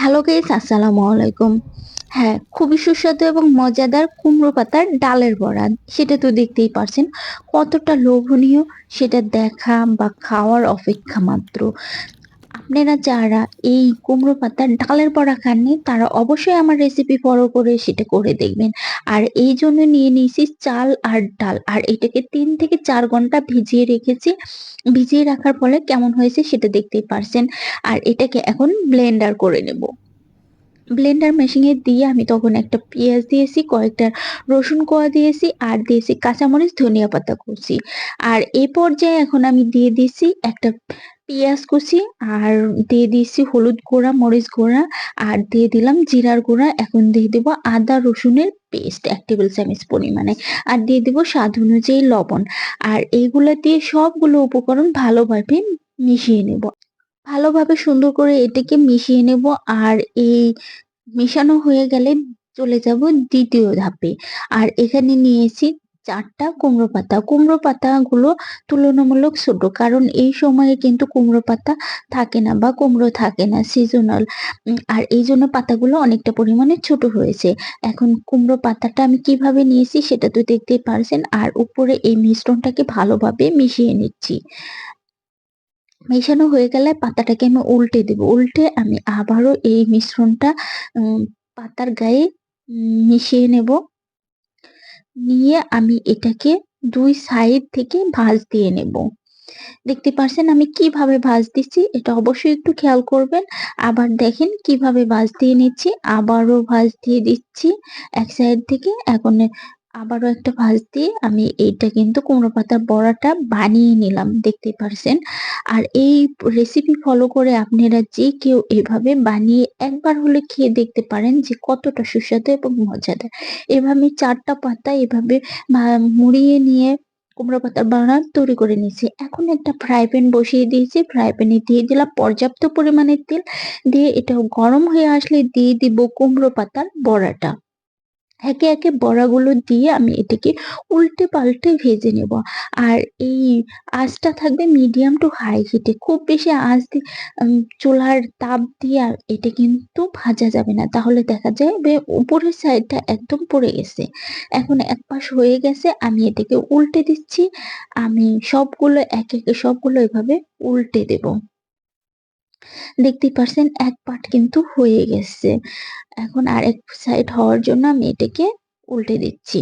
Hello guess আসসালামু আলাইকুম। হ্যাঁ খুবই সুস্বাদু এবং মজাদার কুমড়ো পাতার ডালের বড়া। সেটা তো দেখতেই পারছেন, কতটা লোভনীয়। সেটা দেখা বা খাওয়ার অপেক্ষা মাত্র। আপনারা যারা এই কুমড়ো পাতার ডালের বড়া খাননি, তারা অবশ্যই আমার রেসিপি ফলো করে সেটা করে দেখবেন। আর এই জন্য নিয়ে নিয়েছি চাল আর ডাল। আর এটাকে তিন থেকে চার ঘণ্টা ভিজিয়ে রেখেছি। ভিজিয়ে রাখার ফলে কেমন হয়েছে সেটা দেখতেই পারছেন। আর এটাকে এখন ব্লেন্ডার করে নেব। ব্লেন্ডার মেশিনে দিয়ে আমি তখন একটা পেঁয়াজ দিয়েছি, কয়েকটা রসুন কোয়া দিয়েছি আর দিয়েছি কাঁচামরিচ, ধনিয়া পাতা কুচি। আর এই পর্যায়ে এখন আমি দিয়ে দিয়েছি একটা পেঁয়াজ কুচি আর দিয়ে দিয়েছি হলুদ গুঁড়া, মরিচ গুঁড়া আর দিয়ে দিলাম জিরার গুঁড়া। এখন দিয়ে দেবো আদা রসুনের পেস্ট এক টেবিল চামচ পরিমাণে আর দিয়ে দেবো স্বাদ অনুযায়ী লবণ। আর এইগুলো দিয়ে সবগুলো উপকরণ ভালোভাবে মিশিয়ে নেব। ভালোভাবে সুন্দর করে এটাকে মিশিয়ে নেব আর এই মেশানো হয়ে গেলে চলে যাব দ্বিতীয় ধাপে। আর এখানে নিয়েছি চারটা কুমড়ো পাতা। কুমড়ো পাতাগুলো তুলনামূলক ছোট, কারণ এই সময়ে কিন্তু কুমড়ো পাতা থাকে না বা কুমড়ো থাকে না সিজনাল আর এই জন্য পাতাগুলো অনেকটা পরিমাণে ছোট হয়েছে। এখন কুমড়ো পাতাটা আমি কীভাবে নিয়েছি সেটা তো দেখতেই পারছেন। আর উপরে এই মিশ্রণটাকে ভালোভাবে মিশিয়ে নিচ্ছি। মেশানো হয়ে গেলে পাতাটাকে আমি উল্টে দেব। উল্টে আমি আবারও এই মিশ্রণটা পাতার গায়ে মিশিয়ে নেব। নিয়ে আমি এটাকে দুই সাইড থেকে ভাঁজ দিয়ে নেব। দেখতে পারছেন আমি কীভাবে ভাঁজ দিচ্ছি? এটা অবশ্যই একটু খেয়াল করবেন। আবার দেখেন কীভাবে ভাঁজ দিয়ে নিচ্ছি। আবারও ভাঁজ দিয়ে দিচ্ছি এক সাইড থেকে। এখন আবারও একটা ভাঁজ দিয়ে আমি এইটা কিন্তু কুমড়ো পাতার বড়াটা বানিয়ে নিলাম দেখতে পারছেন। আর এই রেসিপি ফলো করে আপনারা যে কেউ এভাবে বানিয়ে একবার হলে খেয়ে দেখতে পারেন যে কতটা সুস্বাদু এবং মজাদার। এভাবে চারটা পাতা এভাবে মুড়িয়ে নিয়ে কুমড়ো পাতার বানা তৈরি করে নিয়েছি। এখন একটা ফ্রাই প্যান বসিয়ে দিয়েছি। ফ্রাই প্যানে দিয়ে দিলাম পর্যাপ্ত পরিমাণে তেল। দিয়ে এটা গরম হয়ে আসলে দিয়ে দিব কুমড়ো পাতার বড়াটা। একে একে বড়াগুলো দিয়ে আমি এটাকে উল্টে পাল্টে ভেজে নেব। আর এই আঁচটা থাকবে মিডিয়াম টু হাই হিটে খুব বেশি আঁচ দিয়ে চুলার তাপ দিয়ে এটা কিন্তু ভাজা যাবে না। তাহলে দেখা যায় উপরের সাইডটা একদম পড়ে গেছে। এখন এক পাশ হয়ে গেছে, আমি এটাকে উল্টে দিচ্ছি। আমি সবগুলো, এক একে সবগুলো এভাবে উল্টে দেব। দেখতেই পারছেন এক পার্ট কিন্তু হয়ে গেছে। এখন আর এক সাইড হওয়ার জন্য আমি এটাকে উল্টে দিচ্ছি।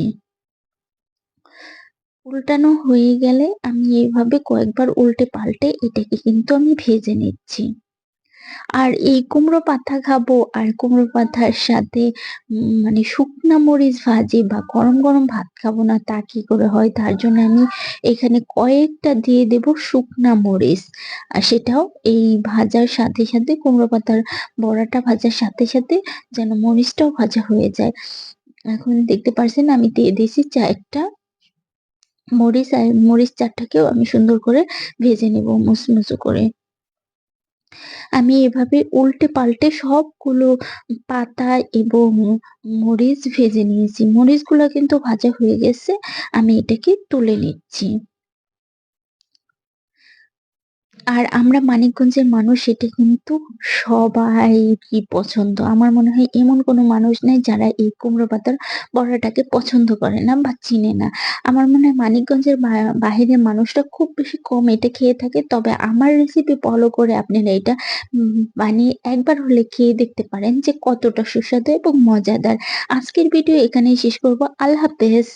উল্টানো হয়ে গেলে আমি এইভাবে কয়েকবার উল্টে পাল্টে এটাকে কিন্তু আমি ভেজে নিচ্ছি। আর এই কুমড়ো পাতা খাব আর কুমড়ো পাতার সাথে মানে শুকনা মরিচ ভাজি বা গরম গরম ভাত খাব না, তা কি করে হয়? তার জন্য আমি এখানে কয়েকটা দিয়ে দেব শুকনা মরিচ। আর সেটাও এই ভাজার সাথে সাথে, কুমড়ো পাতার বড়াটা ভাজার সাথে সাথে যেন মরিচটাও ভাজা হয়ে যায়। এখন দেখতে পারছেন আমি দিয়ে দিয়েছি চারটা মরিচ, আর মরিচ চারটাকেও আমি সুন্দর করে ভেজে নেব মুসমুসু করে। আমি এভাবে উল্টে পাল্টে সবগুলো পাতা এবং মরিচ ভেজে নিয়েছি। মরিচগুলো কিন্তু ভাজা হয়ে গেছে, আমি এটাকে তুলে নিচ্ছি। আর আমরা মানিকগঞ্জের মানুষ এটা কিন্তু সবাই পছন্দ। আমার মনে হয় এমন কোনো মানুষ নেই যারা এই কুমড়ো পাতার বড়াটাকে পছন্দ করে না বা চিনে না। আমার মনে হয় মানিকগঞ্জের বাহিরের মানুষটা খুব বেশি কম এটা খেয়ে থাকে। তবে আমার রেসিপি ফলো করে আপনারা এটা বানিয়ে একবার হলে খেয়ে দেখতে পারেন যে কতটা সুস্বাদু এবং মজাদার। আজকের ভিডিও এখানেই শেষ করব। আল্লাহ হাফেজ।